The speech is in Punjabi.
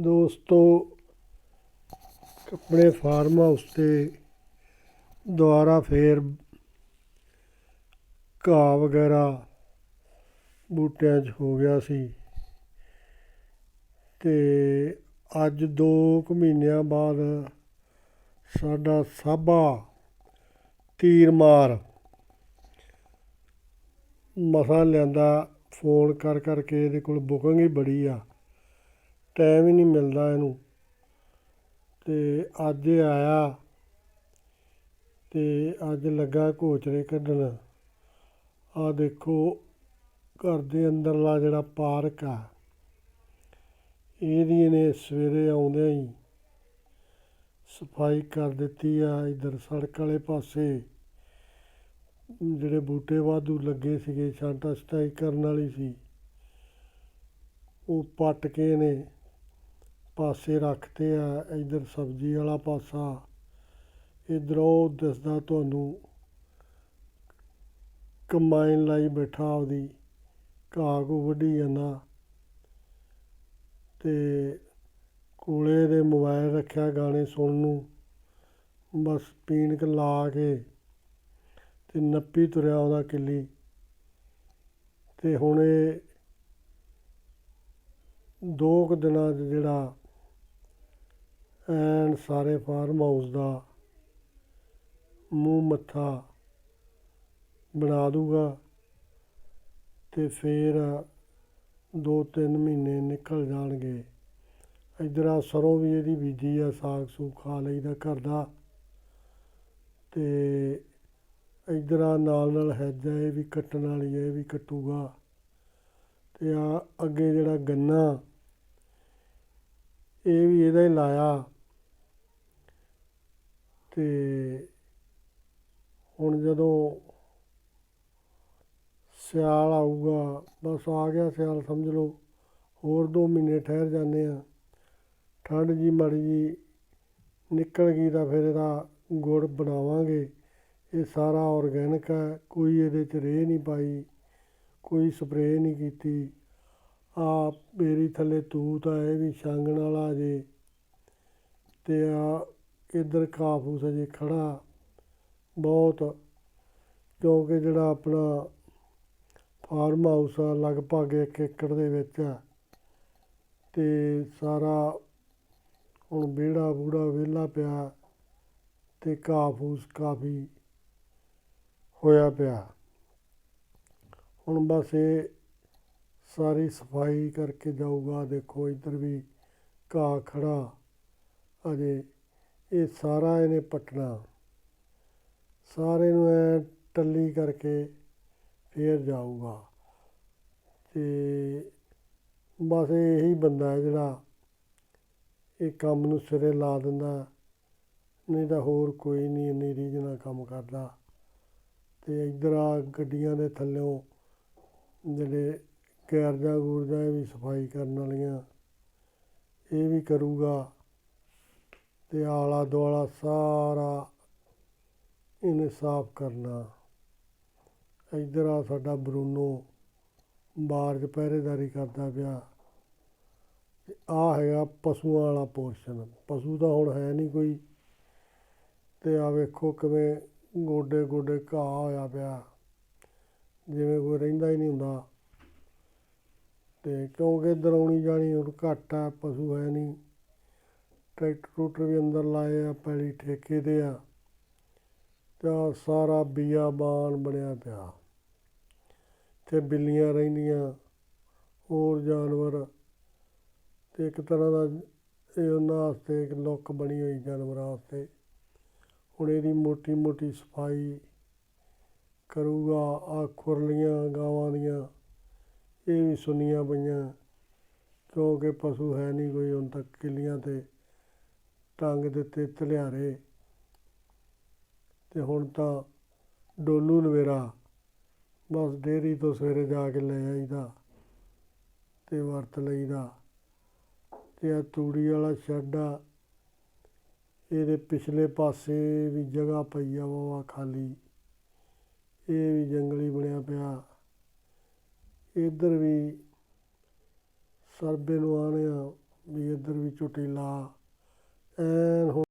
ਦੋਸਤੋ ਆਪਣੇ ਫਾਰਮ ਹਾਊਸ ਤੇ ਦੁਬਾਰਾ ਫੇਰ ਘਾਹ ਵਗੈਰਾ ਬੂਟਿਆਂ 'ਚ ਹੋ ਗਿਆ ਸੀ। ਤੇ ਅੱਜ ਦੋ ਕੁ ਮਹੀਨਿਆਂ ਬਾਅਦ ਸਾਡਾ ਸਾਬਾ ਤੀਰ ਮਾਰ ਮਸਾਂ ਲਿਆਂਦਾ, ਫੋਨ ਕਰ ਕਰਕੇ ਇਹਦੇ ਕੋਲ ਬੁਕਿੰਗ ਹੀ ਬੜੀ ਆ। ਟਾਈਮ ਹੀ ਨਹੀਂ ਮਿਲਦਾ ਇਹਨੂੰ। ਤੇ ਅੱਜ ਇਹ ਆਇਆ ਤੇ ਅੱਜ ਲੱਗਾ ਘੋਚਰੇ ਕੱਢਣ। ਆ ਦੇਖੋ, ਘਰ ਦੇ ਅੰਦਰਲਾ ਜਿਹੜਾ ਪਾਰਕ ਆ, ਇਹਦੀ ਇਹਨੇ ਸਵੇਰੇ ਆਉਂਦਿਆਂ ਹੀ ਸਫ਼ਾਈ ਕਰ ਦਿੱਤੀ ਆ ਇਧਰ ਸੜਕ ਵਾਲੇ ਪਾਸੇ। ਜਿਹੜੇ ਬੂਟੇ ਵਾਧੂ ਲੱਗੇ ਸੀਗੇ, ਛਾਂਟਾ ਸਟਾਈ ਕਰਨ ਵਾਲੀ ਸੀ, ਉਹ ਪੱਟ ਕੇ ਨੇ ਪਾਸੇ ਰੱਖਤੇ ਆ, ਇਧਰ ਸਬਜ਼ੀ ਵਾਲਾ ਪਾਸਾ। ਇਧਰ ਉਹ ਦਿਸਦਾ ਤੁਹਾਨੂੰ, ਕੰਬਾਈਨ ਲਾਈ ਬੈਠਾ ਉਹਦੀ, ਘਾਹ ਕੋ ਵੱਢੀ ਜਾਂਦਾ। ਤੇ ਕੋਲੇ ਦੇ ਮੋਬਾਈਲ ਰੱਖਿਆ ਗਾਣੇ ਸੁਣਨ ਨੂੰ, ਬਸ ਪੀਣਕ ਲਾ ਕੇ ਤੇ ਨੱਪੀ ਤੁਰਿਆ ਉਹਦਾ ਕਿੱਲੀ। ਤੇ ਹੁਣ ਇਹ ਦੋ ਕੁ ਦਿਨਾਂ 'ਚ ਜਿਹੜਾ ਐਨ ਸਾਰੇ ਫਾਰਮ ਹਾਊਸ ਦਾ ਮੂੰਹ ਮੱਥਾ ਬਣਾ ਦੂਗਾ ਤੇ ਫਿਰ ਦੋ ਤਿੰਨ ਮਹੀਨੇ ਨਿਕਲ ਜਾਣਗੇ। ਇੱਧਰ ਆ ਸਰੋਂ ਵੀ ਇਹਦੀ ਬੀਜੀ ਆ, ਸਾਗ ਸੂਗ ਖਾ ਲਈਦਾ ਘਰ ਦਾ। ਤੇ ਇੱਧਰ ਨਾਲ ਨਾਲ ਹੈਜ ਆ, ਇਹ ਵੀ ਕੱਟਣ ਵਾਲੀ ਹੈ ਇਹ ਵੀ ਕੱਟੂਗਾ। ਤੇ ਆ ਅੱਗੇ ਜਿਹੜਾ ਗੰਨਾ, ਇਹ ਵੀ ਇਹਦਾ ਹੀ ਲਾਇਆ। ਅਤੇ ਹੁਣ ਜਦੋਂ ਸਿਆਲ ਆਊਗਾ, ਬਸ ਆ ਗਿਆ ਸਿਆਲ ਸਮਝ ਲਓ, ਹੋਰ ਦੋ ਮਹੀਨੇ ਠਹਿਰ ਜਾਂਦੇ ਹਾਂ ਠੰਡ ਜੀ ਮਾੜੀ ਜੀ ਨਿਕਲ ਗਈ ਤਾਂ ਫਿਰ ਇਹਦਾ ਗੁੜ ਬਣਾਵਾਂਗੇ। ਇਹ ਸਾਰਾ ਆਰਗੈਨਿਕ ਹੈ ਕੋਈ ਇਹਦੇ 'ਚ ਰੇਹ ਨਹੀਂ ਪਾਈ, ਕੋਈ ਸਪਰੇਅ ਨਹੀਂ ਕੀਤੀ। ਆ ਮੇਰੀ ਥੱਲੇ ਤੂਤ ਆ, ਇਹ ਵੀ ਛਾਂਗਣ ਵਾਲਾ ਜੇ। ਤੇ ਆ ਇੱਧਰ ਘਾਹ ਫੂਸ ਅਜੇ ਖੜਾ ਬਹੁਤ, ਕਿਉਂਕਿ ਜਿਹੜਾ ਆਪਣਾ ਫਾਰਮ ਹਾਊਸ ਆ, ਲਗਭਗ ਇੱਕ ਏਕੜ ਦੇ ਵਿੱਚ ਆ। ਤੇ ਸਾਰਾ ਹੁਣ ਵਿਹੜਾ ਬੂੜਾ ਵਿਹਲਾ ਪਿਆ ਤੇ ਘਾਹ ਫੂਸ ਕਾਫੀ ਹੋਇਆ ਪਿਆ। ਹੁਣ ਬਸ ਇਹ ਸਾਰੀ ਸਫ਼ਾਈ ਕਰਕੇ ਜਾਊਗਾ। ਦੇਖੋ ਇੱਧਰ ਵੀ ਘਾਹ ਖੜਾ ਅਜੇ। ਇਹ ਸਾਰਾ ਇਹਨੇ ਪੱਟਣਾ। ਸਾਰੇ ਨੂੰ ਐ ਟੱਲੀ ਕਰਕੇ ਫੇਰ ਜਾਊਗਾ। ਤੇ ਬਸ ਇਹੀ ਬੰਦਾ ਹੈ ਜਿਹੜਾ ਇਹ ਕੰਮ ਨੂੰ ਸਿਰੇ ਲਾ ਦਿੰਦਾ, ਨਹੀਂ ਤਾਂ ਹੋਰ ਕੋਈ ਨਹੀਂ ਇੰਨੀ ਰੀਝ ਨਾਲ ਕੰਮ ਕਰਦਾ। ਤੇ ਇੱਧਰ ਆ ਗੱਡੀਆਂ ਦੇ ਥੱਲਿਓਂ ਜਿਹੜੇ ਗੈਰਜਾਂ ਗੂਰਜਾਂ ਇਹ ਵੀ ਸਫ਼ਾਈ ਕਰਨ ਵਾਲੀਆਂ, ਇਹ ਵੀ ਕਰੂਗਾ। ਅਤੇ ਆਲਾ ਦੁਆਲਾ ਸਾਰਾ ਇਹਨੇ ਸਾਫ਼ ਕਰਨਾ। ਇੱਧਰ ਆ ਸਾਡਾ ਬਰੂਨੋ, ਬਾਹਰ 'ਚ ਪਹਿਰੇਦਾਰੀ ਕਰਦਾ ਪਿਆ। ਅਤੇ ਆਹ ਹੈਗਾ ਪਸ਼ੂਆਂ ਵਾਲਾ ਪੋਰਸ਼ਨ। ਪਸ਼ੂ ਤਾਂ ਹੁਣ ਹੈ ਨਹੀਂ ਕੋਈ। ਅਤੇ ਆ ਵੇਖੋ ਕਿਵੇਂ ਗੋਡੇ ਗੋਡੇ ਘਾਹ ਹੋਇਆ ਪਿਆ। ਜਿਵੇਂ ਕੋਈ ਰਹਿੰਦਾ ਹੀ ਨਹੀਂ ਹੁੰਦਾ। ਅਤੇ ਕਿਉਂਕਿ ਦਰਾਉਣੀ ਜਾਣੀ ਹੁਣ ਘੱਟ ਆ, ਪਸ਼ੂ ਹੈ ਨਹੀਂ ਟਰੈਕਟਰ ਟਰੂਟਰ ਵੀ ਅੰਦਰ ਲਾਏ ਆ, ਪੈਲੀ ਠੇਕੇ ਤੇ ਆ। ਤਾਂ ਆਹ ਸਾਰਾ ਬੀਆਬਾਨ ਬਣਿਆ ਪਿਆ। ਤੇ ਬਿੱਲੀਆਂ ਰਹਿੰਦੀਆਂ, ਹੋਰ ਜਾਨਵਰ। ਤੇ ਇੱਕ ਤਰ੍ਹਾਂ ਦਾ ਇਹ ਉਹਨਾਂ ਵਾਸਤੇ ਇੱਕ ਲੁੱਕ ਬਣੀ ਹੋਈ ਜਾਨਵਰਾਂ ਵਾਸਤੇ। ਹੁਣ ਇਹਦੀ ਮੋਟੀ ਮੋਟੀ ਸਫ਼ਾਈ ਕਰੂਗਾ ਆ ਖੁਰਲੀਆਂ ਗਾਵਾਂ ਦੀਆਂ, ਇਹ ਵੀ ਸੁੰਨੀਆਂ ਪਈਆਂ। ਕਿਉਂਕਿ ਪਸ਼ੂ ਹੈ ਨਹੀਂ ਕੋਈ ਹੁਣ ਤੱਕ ਕਿੱਲੀਆਂ ਤੇ। ਟੰਗ ਦਿੱਤੇ ਤਲਿਆਰੇ। ਤੇ ਹੁਣ ਤਾਂ ਡੋਲੂ ਲਵੇਰਾ ਬਸ ਡੇਅਰੀ ਤੋਂ ਸਵੇਰੇ ਜਾ ਕੇ ਲੈ ਆਈਦਾ ਤੇ ਵਰਤ ਲਈਦਾ। ਤੇ ਆ ਤੂੜੀ ਵਾਲਾ ਸ਼ੈੱਡ ਆ, ਇਹਦੇ ਪਿਛਲੇ ਪਾਸੇ ਵੀ ਜਗ੍ਹਾ ਪਈ ਆ ਵਾ ਖਾਲੀ। ਇਹ ਵੀ ਜੰਗਲੀ ਬਣਿਆ ਪਿਆ। ਇੱਧਰ ਵੀ ਸਰਬੇ ਨੂੰ ਆਣਿਆ ਵੀ ਇੱਧਰ ਵੀ ਝੁੱਟੀ ਲਾ ਐਨ ਹੁਣ